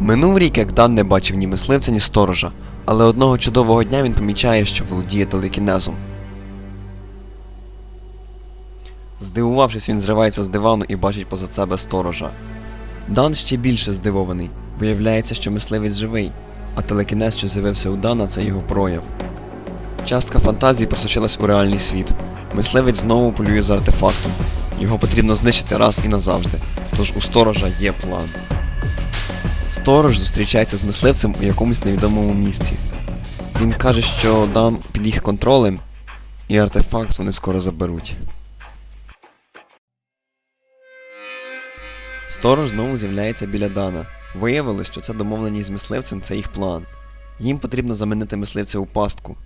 Минув рік, як Дан не бачив ні мисливця, ні сторожа, але одного чудового дня він помічає, що володіє телекінезом. Здивувавшись, він зривається з дивану і бачить позад себе сторожа. Дан ще більше здивований. Виявляється, що мисливець живий, а телекінез, що з'явився у Дана, це його прояв. Частка фантазії просочилась у реальний світ. Мисливець знову полює за артефактом. Його потрібно знищити раз і назавжди. Тож у сторожа є план. Сторож зустрічається з мисливцем у якомусь невідомому місці. Він каже, що Дан під їх контролем, і артефакт вони скоро заберуть. Сторож знову з'являється біля Дана. Виявилось, що це домовленість з мисливцем це їх план. Їм потрібно замінити мисливця у пастку.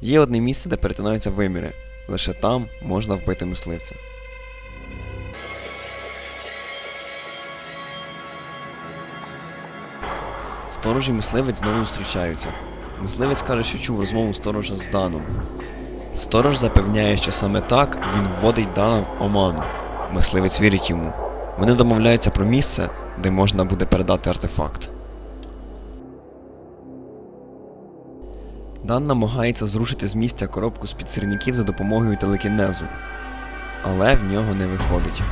Є одне місце, де перетинаються виміри. Лише там можна вбити мисливця. Сторож і мисливець знову зустрічаються. Мисливець каже, що чув розмову сторожа з Даном. Сторож запевняє, що саме так він вводить Дана в оману. Мисливець вірить йому. Вони домовляються про місце, де можна буде передати артефакт. Дан намагається зрушити з місця коробку з-під сірників за допомогою телекінезу, але в нього не виходить.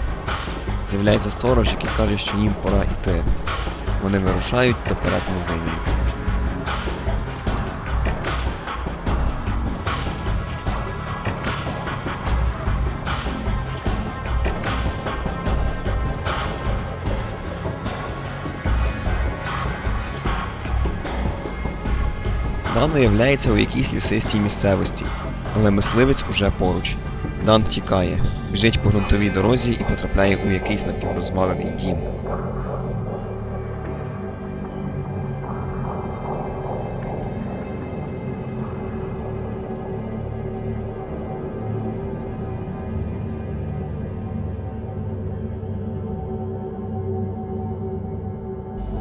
З'являється сторож, який каже, що їм пора йти. Вони вирушають до перетину вимірів. Дан уявляється у якійсь лісистій місцевості, але мисливець уже поруч. Дан втікає, біжить по ґрунтовій дорозі і потрапляє у якийсь напіврозвалений дім.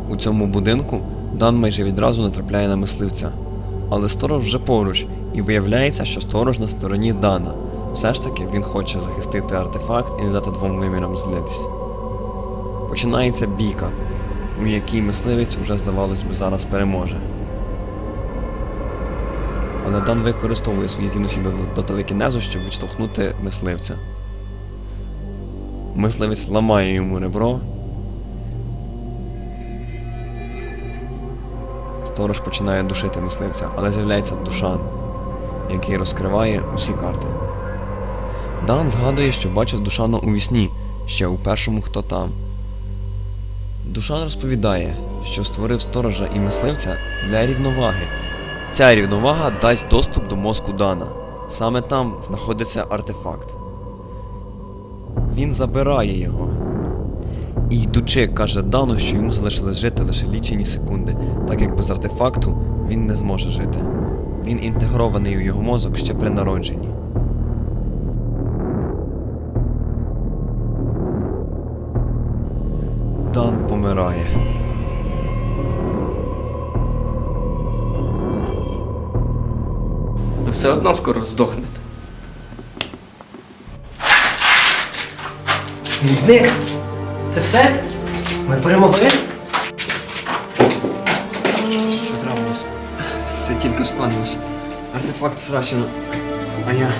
У цьому будинку Дан майже відразу натрапляє на мисливця. Але сторож вже поруч, і виявляється, що сторож на стороні Дана. Все ж таки він хоче захистити артефакт і не дати двом вимірам злитись. Починається бійка, у якій мисливець уже, здавалось би, зараз переможе. Але Дан використовує свої здібності до, до телекінезу, щоб відштовхнути мисливця. Мисливець ламає йому ребро, Сторож починає душити мисливця, але з'являється Душан, який розкриває усі карти. Дан згадує, що бачив Душана у вісні, ще у першому хто там. Душан розповідає, що створив сторожа і мисливця для рівноваги. Ця рівновага дасть доступ до мозку Дана. Саме там знаходиться артефакт. Він забирає його. І йдучи, каже Дану, що йому залишилось жити лише лічені секунди, так як без артефакту він не зможе жити. Він інтегрований у його мозок ще при народженні. Дан помирає. Все одно скоро здохнете. Зник. Це все? Ми перемогли? Все тільки спланилося. Артефакт втрачено. А я.